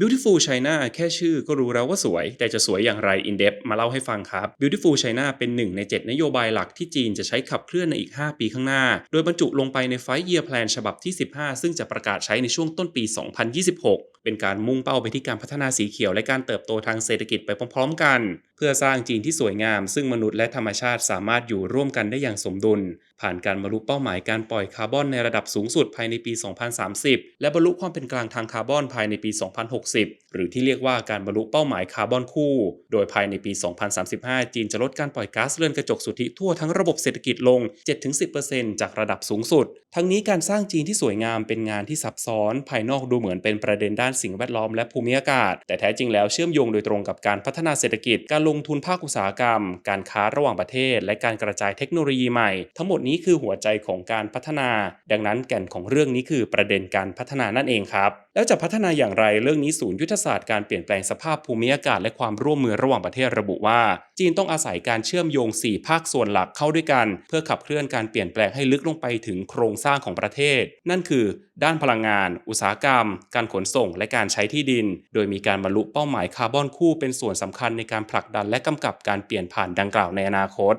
Beautiful China แค่ชื่อก็รู้แล้วว่าสวย แต่จะสวยอย่างไร In Depth มาเล่าให้ฟังครับ Beautiful China เป็นหนึ่งใน 7 นโยบายหลักที่จีนจะใช้ขับเคลื่อนในอีก 5 ปีข้างหน้า โดยบรรจุลงไปใน Five Year Plan ฉบับที่ 15 ซึ่งจะประกาศใช้ในช่วงต้นปี 2026เป็นการมุ่งเป้าไปที่การพัฒนาสีเขียวและการเติบโตทางเศรษฐกิจไปพร้อมๆกัน เพื่อสร้างจีนที่สวยงาม ซึ่งมนุษย์และธรรมชาติสามารถอยู่ร่วมกันได้อย่างสมดุล ผ่านการบรรลุเป้าหมายการปล่อยคาร์บอนในระดับสูงสุดภายในปี 2030 และบรรลุความเป็นกลางทางคาร์บอนภายในปี 2060 หรือที่เรียกว่าการบรรลุเป้าหมายคาร์บอนคู่ โดยภายในปี 2035 จีนจะลดการปล่อยก๊าซเรือนกระจกสุทธิทั่วทั้งระบบเศรษฐกิจลง 7-10%จากระดับสูงสุด ทั้งนี้การสร้างจีนที่สวยงามเป็นงานที่ซับซ้อน ภายนอกดูเหมือนเป็นประเด็นด้านสิ่งแวดล้อมและภูมิอากาศ แต่แท้จริงแล้วเชื่อมโยงโดยตรงกับการพัฒนาเศรษฐกิจ การลงทุนภาคอุตสาหกรรม การค้าระหว่างประเทศ และการกระจายเทคโนโลยีใหม่ ทั้งหมดนี้คือหัวใจของการพัฒนา ดังนั้นแก่นของเรื่องนี้คือประเด็นการพัฒนานั่นเองครับ แล้วจะพัฒนาอย่างไรเรื่องนี้ศูนย์ยุทธศาสตร์การเปลี่ยนแปลงสภาพภูมิอากาศและความร่วมมือระหว่างประเทศระบุว่า จีนต้องอาศัยการเชื่อมโยง 4 ภาคส่วนหลักเข้าด้วยกัน เพื่อขับเคลื่อนการเปลี่ยนแปลงให้ลึกลงไปถึงโครงสร้างของประเทศ นั่นคือ ด้านพลังงาน อุตสาหกรรม การขนส่ง และการใช้ที่ดิน โดยมีการบรรลุเป้าหมายคาร์บอนคู่เป็นส่วนสำคัญในการผลักดันและกำกับการเปลี่ยนผ่านดังกล่าวในอนาคต